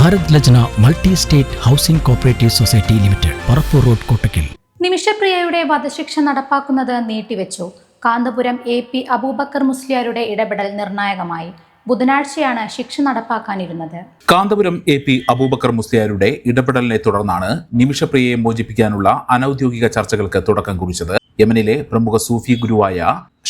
Bharat Lajna multi state housing cooperative society limited Parappur road Kottakkal. നിമിഷപ്രിയയുടെ വധശിക്ഷ നടപ്പാക്കുന്നത് നീട്ടിവെച്ചു. കാന്തപുരം എ പി അബൂബക്കർ മുസ്ലിയാരുടെ ഇടപെടൽ നിർണായകമായി. ബുധനാഴ്ചയാണ് ശിക്ഷ നടപ്പാക്കാനിരുന്നത്. കാന്തപുരം എ പി അബൂബക്കർ മുസ്ലിയാരുടെ ഇടപെടലിനെ തുടർന്നാണ് നിമിഷപ്രിയയെ മോചിപ്പിക്കാനുള്ള അനൌദ്യോഗിക ചർച്ചകൾക്ക് തുടക്കം കുറിച്ചത് യമനിലെ പ്രമുഖ സൂഫി ഗുരുവായ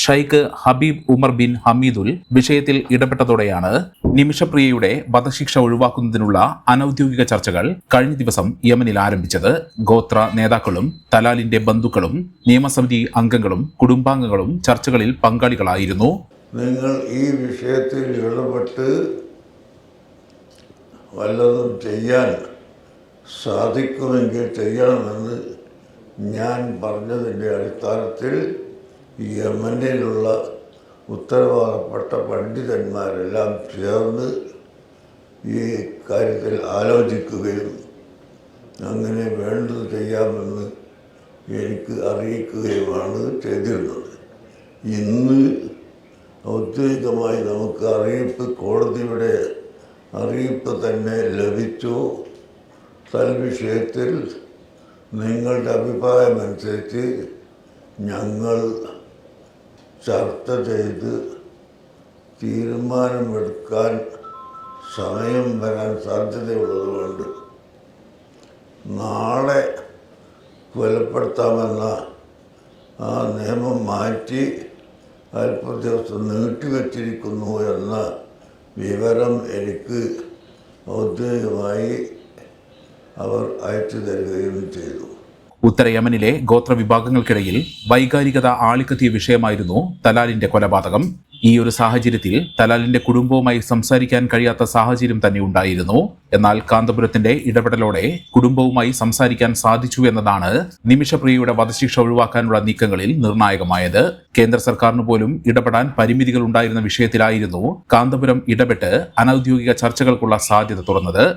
Sheikh Habib Umar bin Hameedul വിഷയത്തിൽ ഇടപെട്ടതോടെയാണ് നിമിഷപ്രിയയുടെ വധശിക്ഷ ഒഴിവാക്കുന്നതിനുള്ള അനൌദ്യോഗിക ചർച്ചകൾ കഴിഞ്ഞ ദിവസം യമനിൽ ആരംഭിച്ചത്. ഗോത്ര നേതാക്കളും തലാലിന്റെ ബന്ധുക്കളും നിയമസമിതി അംഗങ്ങളും കുടുംബാംഗങ്ങളും ചർച്ചകളിൽ പങ്കാളികളായിരുന്നു. നിങ്ങൾ ഈ വിഷയത്തിൽ ഇടപെട്ട് വല്ലതും ചെയ്യാൻ സാധിക്കുമെങ്കിൽ ചെയ്യണമെന്ന് ഞാൻ പറഞ്ഞതിന്റെ അടിസ്ഥാനത്തിൽ യമനിലുള്ള ഉത്തരവാദപ്പെട്ട പണ്ഡിതന്മാരെല്ലാം ചേർന്ന് ഈ കാര്യത്തിൽ ആലോചിക്കുകയും അങ്ങനെ വേണ്ടത് ചെയ്യാമെന്ന് എനിക്ക് അറിയിക്കുകയുമാണ് ചെയ്തിരുന്നത്. ഇന്ന് ഔദ്യോഗികമായി നമുക്ക് അറിയിപ്പ് കോടതിയുടെ അറിയിപ്പ് തന്നെ ലഭിച്ചു. തൽവിഷയത്തിൽ നിങ്ങളുടെ അഭിപ്രായമനുസരിച്ച് ഞങ്ങൾ ചർച്ച ചെയ്ത് തീരുമാനമെടുക്കാൻ സമയം വരാൻ സാധ്യതയുള്ളതുകൊണ്ട് നാളെ കൊലപ്പെടുത്താമെന്ന ആ നിയമം മാറ്റി അല്പ ദിവസം നീട്ടിവെച്ചിരിക്കുന്നു എന്ന വിവരം എനിക്ക് ഔദ്യോഗികമായി അവർ അയച്ചു തരികയും ചെയ്തു. ഉത്തര യമനിലെ ഗോത്ര വിഭാഗങ്ങൾക്കിടയിൽ വൈകാരികത ആളിക്കത്തിയ വിഷയമായിരുന്നു തലാലിന്റെ കൊലപാതകം. ഈ ഒരു സാഹചര്യത്തിൽ തലാലിന്റെ കുടുംബവുമായി സംസാരിക്കാൻ കഴിയാത്ത സാഹചര്യം തന്നെ ഉണ്ടായിരുന്നു. എന്നാൽ കാന്തപുരത്തിന്റെ ഇടപെടലോടെ കുടുംബവുമായി സംസാരിക്കാൻ സാധിച്ചു എന്നതാണ് നിമിഷപ്രിയയുടെ വധശിക്ഷ ഒഴിവാക്കാനുള്ള നീക്കങ്ങളിൽ നിർണായകമായത്. കേന്ദ്ര സർക്കാരിന് പോലും ഇടപെടാൻ പരിമിതികൾ ഉണ്ടായിരുന്ന വിഷയത്തിലായിരുന്നു കാന്തപുരം ഇടപെട്ട് അനൌദ്യോഗിക ചർച്ചകൾക്കുള്ള സാധ്യത തുറന്നത്.